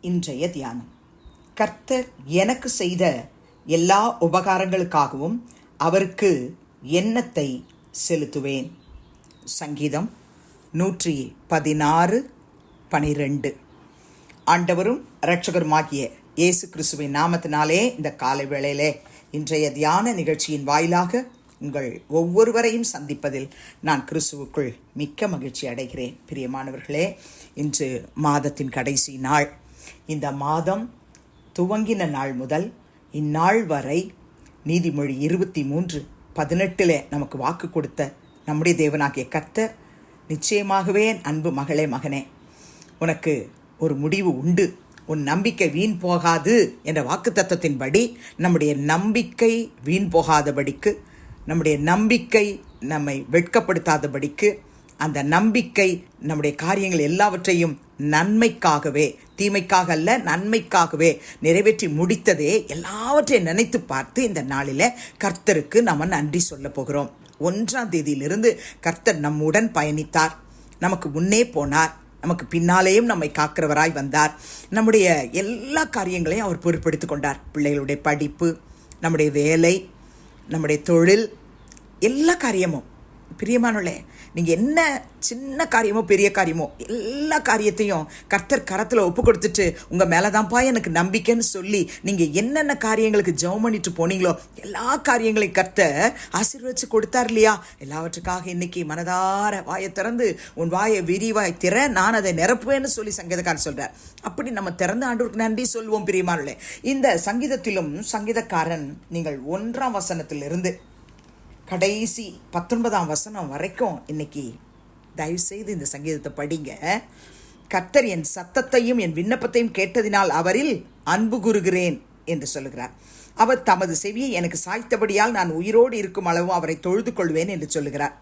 இன்றைய தியானம். கர்த்தர் எனக்கு செய்த எல்லா உபகாரங்களுக்காகவும் அவருக்கு எண்ணத்தை செலுத்துவேன். சங்கீதம் நூற்றி பதினாறு பனிரெண்டு. ஆண்டவரும் இரட்சகருமாகிய இயேசு கிறிஸ்துவின் நாமத்தினாலே இந்த காலை வேளையிலே இன்றைய தியான நிகழ்ச்சியின் வாயிலாக உங்கள் ஒவ்வொருவரையும் சந்திப்பதில் நான் கிறிஸ்துவுக்குள் மிக்க மகிழ்ச்சி அடைகிறேன். பிரியமானவர்களே இன்று மாதத்தின் கடைசி நாள். இந்த மாதம் துவங்கின நாள் முதல் இந்நாள் வரை நீதிமொழி இருபத்தி மூன்று பதினெட்டில் நமக்கு வாக்கு கொடுத்த நம்முடைய தேவனாகிய கர்த்தர் நிச்சயமாகவே அன்பு மகளே மகனே உனக்கு ஒரு முடிவு உண்டு. உன் நம்பிக்கை வீண் போகாது என்ற வாக்கு தத்துவத்தின்படி நம்முடைய நம்பிக்கை வீண் போகாதபடிக்கு நம்முடைய நம்பிக்கை நம்மை வெட்கப்படுத்தாதபடிக்கு அந்த நம்பிக்கை நம்முடைய காரியங்கள் எல்லாவற்றையும் நன்மைக்காகவே தீமைக்காக அல்ல நன்மைக்காகவே நிறைவேற்றி முடித்ததே எல்லாவற்றையும் நினைத்து பார்த்து இந்த நாளில் கர்த்தருக்கு நம்ம நன்றி சொல்ல போகிறோம். ஒன்றாம் தேதியிலிருந்து கர்த்தர் நம்முடன் பயணித்தார். நமக்கு முன்னே போனார். நமக்கு பின்னாலேயும் நம்மை காக்கிறவராய் வந்தார். நம்முடைய எல்லா காரியங்களையும் அவர் பொறுப்பெடுத்து கொண்டார். பிள்ளைகளுடைய படிப்பு நம்முடைய வேலை நம்முடைய தொழில் எல்லா காரியமும். பிரியமானே நீங்கள் என்ன சின்ன காரியமோ பெரிய காரியமோ எல்லா காரியத்தையும் கர்த்தர் கரத்தில் ஒப்பு கொடுத்துட்டு உங்கள் மேலே தான்ப்பா எனக்கு நம்பிக்கைன்னு சொல்லி நீங்கள் என்னென்ன காரியங்களுக்கு ஜெபம் பண்ணிட்டு போனீங்களோ எல்லா காரியங்களையும் கர்த்தர் ஆசீர்வச்சு கொடுத்தார் இல்லையா? எல்லாவற்றுக்காக இன்னைக்கு மனதார வாயை திறந்து உன் வாயை விரிவாய் திற நான் அதை நிரப்புவேன்னு சொல்லி சங்கீதக்காரன் சொல்கிறார் அப்படி நம்ம திறந்த ஆண்டவருக்கு நன்றி சொல்வோம் பிரியமானே இந்த சங்கீதத்திலும் சங்கீதக்காரன் நீங்கள் ஒன்றாம் வசனத்திலிருந்து கடைசி பத்தொன்பதாம் வசனம் வரைக்கும் இன்னைக்கு தயவுசெய்து இந்த சங்கீதத்தை படிங்க. கர்த்தர் என் சத்தத்தையும் என் விண்ணப்பத்தையும் கேட்டதினால் அவரில் அன்பு கூறுகிறேன் என்று சொல்லுகிறார். அவர் தமது செவியை எனக்கு சாய்த்தபடியால் நான் உயிரோடு இருக்கும் அளவும் அவரை தொழுது கொள்வேன் என்று சொல்லுகிறார்.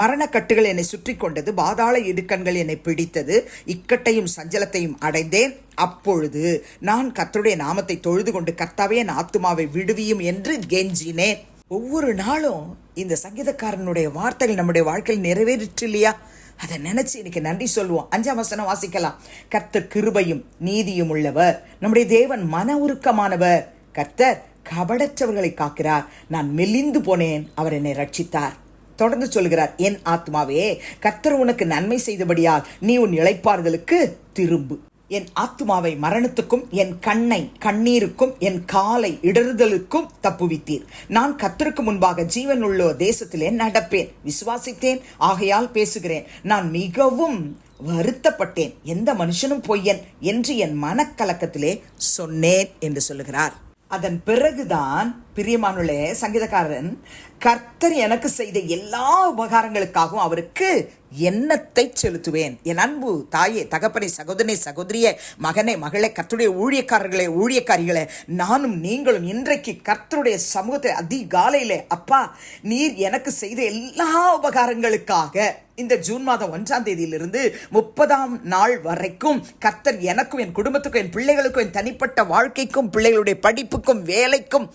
மரணக்கட்டுகள் என்னை சுற்றி கொண்டது பாதாள இடுக்கண்கள் என்னை பிடித்தது இக்கட்டையும் சஞ்சலத்தையும் அடைந்தேன். அப்பொழுது நான் கர்த்தருடைய நாமத்தை தொழுது கொண்டு கர்த்தாவே என் ஆத்துமாவை விடுவியும் என்று கெஞ்சினேன். ஒவ்வொரு நாளும் இந்த சங்கீதக்காரனுடைய வார்த்தைகள் நம்முடைய வாழ்க்கையில் நிறைவேறிற்று இல்லையா? அதை நினைச்சு இன்னைக்கு நன்றி சொல்லுவோம் அஞ்சாம் வசனம் வாசிக்கலாம். கர்த்தர் கிருபையும் நீதியும் உள்ளவர். நம்முடைய தேவன் மன உருக்கமானவர். கர்த்தர் கபடற்றவர்களை காக்கிறார். நான் மெலிந்து போனேன். அவர் என்னை ரட்சித்தார். தொடர்ந்து சொல்கிறார் என் ஆத்மாவே கர்த்தர் உனக்கு நன்மை செய்தபடியால் நீ உன் இளைப்பாறுதலுக்கு திரும்பு. என் ஆத்மாவை மரணத்துக்கும் என் கண்ணை கண்ணீருக்கும் என் காலை இடறுதலுக்கும் தப்புவித்தீர். நான் கத்தருக்கு முன்பாக ஜீவன் உள்ள தேசத்திலே நடப்பேன். விசுவாசித்தேன் ஆகையால் பேசுகிறேன். நான் மிகவும் வருத்தப்பட்டேன். எந்த மனுஷனும் பொய்யன் என்று என் மனக்கலக்கத்திலே சொன்னேன் என்று சொல்லுகிறார். அதன் பிறகுதான் பிரியமானுள்ள சங்கீதக்காரன் கர்த்தர் எனக்கு செய்த எல்லா உபகாரங்களுக்காகவும் அவருக்கு எண்ணத்தை செலுத்துவேன். என் அன்பு தாயே தகப்பனை சகோதரனை சகோதரிய மகனை மகளை கர்த்தருடைய ஊழியக்காரர்களே ஊழியக்காரிகளே நானும் நீங்களும் இன்றைக்கு கர்த்தருடைய சமூகத்தை அதிகாலையிலே அப்பா நீர் எனக்கு செய்த எல்லா உபகாரங்களுக்காக இந்த ஜூன் மாதம் ஒன்றாம் தேதியிலிருந்து முப்பதாம் நாள் வரைக்கும் கர்த்தர் எனக்கும் என் குடும்பத்துக்கும் என் பிள்ளைகளுக்கும் என் தனிப்பட்ட வாழ்க்கைக்கும் பிள்ளைகளுடைய படிப்புக்கும் வேலைக்கும்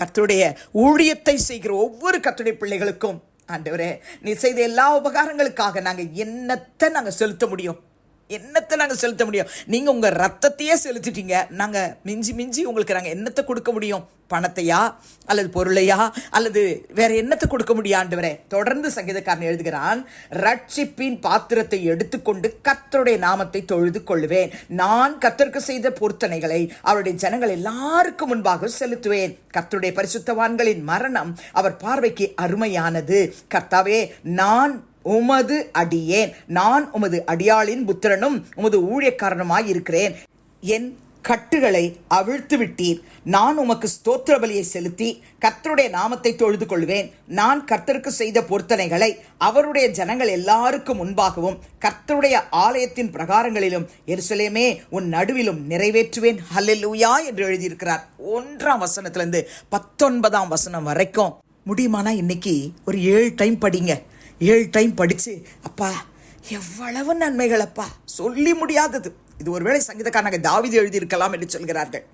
கர்த்தருடைய ஊழியத்தை செய்கிற ஒவ்வொரு கர்த்தருடைய பிள்ளைகளுக்கும் ஆண்டவரே நீ செய்த எல்லா உபகாரங்களுக்காக நாங்கள் என்னத்தை நாங்கள் செலுத்த முடியும்? என்னத்தை நாங்கள் செலுத்த முடியும்? நீங்கள் உங்கள் ரத்தத்தையே செலுத்திட்டீங்க. நாங்கள் மிஞ்சி மிஞ்சி உங்களுக்கு நாங்கள் என்னத்தை கொடுக்க முடியும்? பணத்தையா? அல்லது பொருளையா? அல்லது வேற என்னத்தை கொடுக்க முடியாண்டவரே தொடர்ந்து சங்கீதக்காரன் எழுதுகிறான் ரட்சிப்பின் பாத்திரத்தை எடுத்துக்கொண்டு கத்தருடைய நாமத்தை தொழுது கொள்வேன் நான் கத்தருக்கு செய்த பொருத்தனைகளை அவருடைய ஜனங்கள் எல்லாருக்கும் முன்பாக செலுத்துவேன். கத்தருடைய பரிசுத்தவான்களின் மரணம் அவர் பார்வைக்கு அருமையானது. கர்த்தாவே நான் உமது அடியேன். நான் உமது அடியாளின் புத்திரனும் உமது ஊழியக்காரனுமாய் இருக்கிறேன். என் கட்டுகளை அவிழ்த்து விட்டீர் நான் உமக்கு ஸ்தோத்திர பலியை செலுத்தி கர்த்தருடைய நாமத்தை தொழுது கொள்வேன். நான் கர்த்தருக்கு செய்த பொருத்தனைகளை அவருடைய ஜனங்கள் எல்லாருக்கும் முன்பாகவும் கர்த்தருடைய ஆலயத்தின் பிரகாரங்களிலும் எருசலேமே உன் நடுவிலும் நிறைவேற்றுவேன். ஹல்லெலூயா என்று எழுதியிருக்கிறார். ஒன்றாம் வசனத்திலிருந்து பத்தொன்பதாம் வசனம் வரைக்கும். முடியுமானா இன்னைக்கு? ஒரு ஏழு டைம் படிங்க. ஏழு டைம் படித்து அப்பா எவ்வளவு நன்மைகள் அப்பா சொல்லி முடியாதது. இது ஒருவேளை சங்கீதக்காரனாக தாவிதி எழுதியிருக்கலாம் என்று சொல்கிறார்கள்.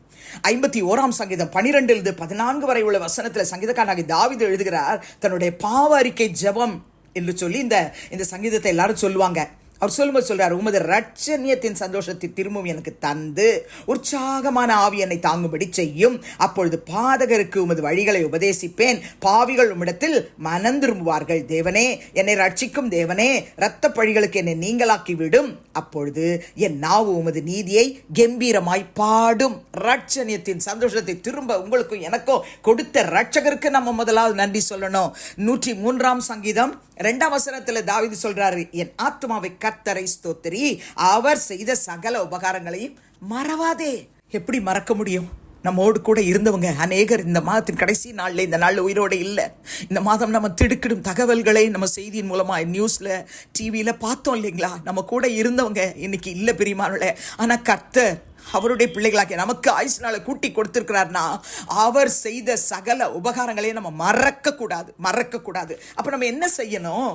ஐம்பத்தி ஓராம் சங்கீதம் பனிரெண்டிலிருந்து பதினான்கு வரை உள்ள வசனத்தில் சங்கீதக்காரனாக தாவிது எழுதுகிறார் தன்னுடைய பாவ அறிக்கை ஜெபம் என்று சொல்லி இந்த இந்த சங்கீதத்தை எல்லாரும் சொல்லுவாங்க. அவர் சொல்லும்போது சொல்கிறார் உமது ரட்சணியத்தின் சந்தோஷத்தை திரும்பவும் எனக்கு தந்து உற்சாகமான ஆவி என்னை தாங்கும்படி செய்யும். அப்பொழுது பாதகருக்கு உமது வழிகளை உபதேசிப்பேன். பாவிகள் உம்மிடத்தில் மனம் திரும்புவார்கள். தேவனே என்னை ரட்சிக்கும் தேவனே இரத்த பழிகளுக்கு என்னை நீங்களாக்கி விடும் அப்பொழுது என் நாவு உமது நீதியை கம்பீரமாய் பாடும். ரட்சணியத்தின் சந்தோஷத்தை திரும்ப உங்களுக்கும் எனக்கும் கொடுத்த ரட்சகருக்கு நம்ம முதலாவது நன்றி சொல்லணும். நூற்றி மூன்றாம் சங்கீதம் ரெண்டாம் வசனத்தில் தாவிது சொல்றாரு என் ஆத்மாவை கர்த்தரை ஸ்தோத்திரி அவர் செய்த சகல உபகாரங்களையும் மறவாதே. எப்படி மறக்க முடியும்? நம்மோடு கூட இருந்தவங்க அநேகர் இந்த மாதத்தின் கடைசி நாளில் இந்த நாளில் உயிரோடு இல்லை. இந்த மாதம் நம்ம திடுக்கிடும் தகவல்களை நம்ம செய்தியின் மூலமாக நியூஸில் டிவியில் பார்த்தோம் இல்லைங்களா? நம்ம கூட இருந்தவங்க இன்னைக்கு இல்லை பிரியமானல ஆனால் கர்த்தர் அவருடைய பிள்ளைகளாகிய நமக்கு ஆயுசு நாளை கூட்டி கொடுத்துருக்கிறார்னா அவர் செய்த சகல உபகாரங்களையும் நம்ம மறக்கக்கூடாது மறக்கக்கூடாது. அப்போ நம்ம என்ன செய்யணும்?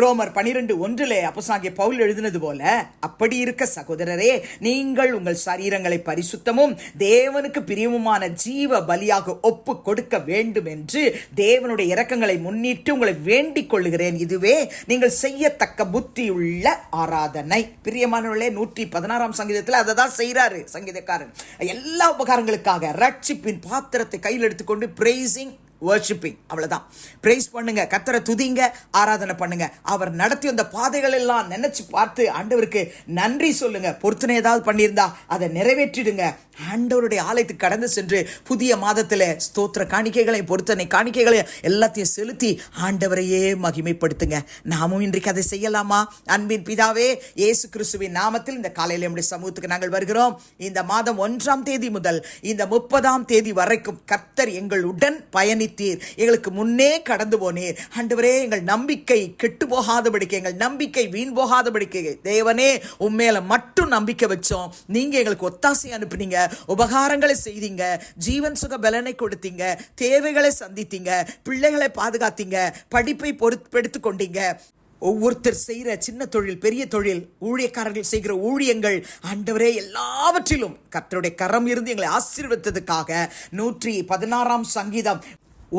ரோமர் பனிரெண்டு ஒன்றிலே அப்போசாகிய பவுல் எழுதினது போல அப்படி இருக்க சகோதரரே நீங்கள் உங்கள் சரீரங்களை பரிசுத்தமும் தேவனுக்கு பிரியமுமான ஜீவ பலியாக ஒப்பு கொடுக்க வேண்டும் என்று தேவனுடைய இரக்கங்களை முன்னிட்டு உங்களை வேண்டிக் கொள்ளுகிறேன். இதுவே நீங்கள் செய்யத்தக்க புத்தியுள்ள ஆராதனை. பிரியமானவர்களே நூற்றி பதினாறாம் சங்கீதத்தில் அதை தான் செய்கிறாரு சங்கீதக்காரன். எல்லா உபகாரங்களுக்காக ரட்சிப்பின் பாத்திரத்தை கையில் எடுத்துக்கொண்டு பிரேசிங் வர்ஷிப்பிங் அவ்வளோதான் பிரைஸ் பண்ணுங்க. கத்தரை துதிங்க. ஆராதனை பண்ணுங்க. அவர் நடத்தி வந்த பாதைகள் எல்லாம் நினைச்சு பார்த்து ஆண்டவருக்கு நன்றி சொல்லுங்க. பொருத்தனை ஏதாவது பண்ணியிருந்தா அதை நிறைவேற்றிடுங்க. ஆண்டவருடைய ஆலயத்துக்கு கடந்து சென்று புதிய மாதத்தில் ஸ்தோத்திர காணிக்கைகளையும் பொருத்தனை காணிக்கைகளையும் எல்லாத்தையும் செலுத்தி ஆண்டவரையே மகிமைப்படுத்துங்க. நாமும் இன்றைக்கு அதை செய்யலாமா? அன்பின் பிதாவே இயேசு கிறிஸ்துவின் நாமத்தில் இந்த காலையில் நம்முடைய சமூகத்துக்கு நாங்கள் வருகிறோம். இந்த மாதம் ஒன்றாம் தேதி முதல் இந்த முப்பதாம் தேதி வரைக்கும் கர்த்தர் எங்களுடன் பயணித்தீர் எங்களுக்கு முன்னே கடந்து போனீர். ஆண்டவரே எங்கள் நம்பிக்கை கெட்டு போகாதபடிக்கு எங்கள் நம்பிக்கை வீண் போகாதபடிக்கு தேவனே உண்மையில மட்டும் நம்பிக்கை வச்சோம். நீங்க எங்களுக்கு ஒத்தாசை அனுப்புனீங்க உபகாரங்களை செய்தீங்க ஜீவன் சுக பலனை கொடுத்தீங்க தேவைகளை சந்தித்தீங்க பிள்ளைகளை பாதுகாத்தீங்க படிப்பை பொறுப்பெடுத்து கொண்டீங்க. ஒவ்வொருத்தர் செய்கிற சின்ன தொழில் பெரிய தொழில் ஊழியக்காரர்கள் செய்கிற ஊழியங்கள் ஆண்டவரே எல்லாவற்றிலும் கர்த்தருடைய கரம் இருந்து எங்களை ஆசீர்வதித்ததுக்காக நூற்றி பதினாறாம் சங்கீதம்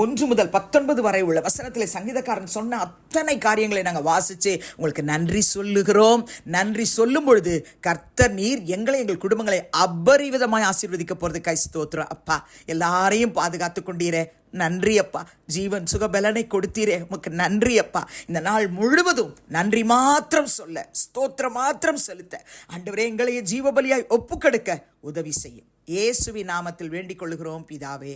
ஒன்று முதல் பத்தொன்பது வரை உள்ள வசனத்தில் சங்கீதக்காரன் சொன்ன அத்தனை காரியங்களை நாங்கள் வாசித்து உங்களுக்கு நன்றி சொல்லுகிறோம். நன்றி சொல்லும் பொழுது கர்த்தர் நீர் எங்களை எங்கள் குடும்பங்களை அபரிவிதமாய் ஆசீர்வதிக்க போகிறது கை ஸ்தோத்திரம். அப்பா எல்லாரையும் பாதுகாத்து கொண்டீரே. நன்றி அப்பா. ஜீவன் சுகபலனை கொடுத்தீரே. உமக்கு நன்றி அப்பா. இந்த நாள் முழுவதும் நன்றி மாத்திரம் சொல்ல ஸ்தோத்திரம் மாத்திரம் செலுத்த ஆண்டவரே எங்களையே ஜீவபலியாய் ஒப்புக்கெடுக்க உதவி செய்யும். இயேசுவி நாமத்தில் வேண்டிக் கொள்கிறோம் பிதாவே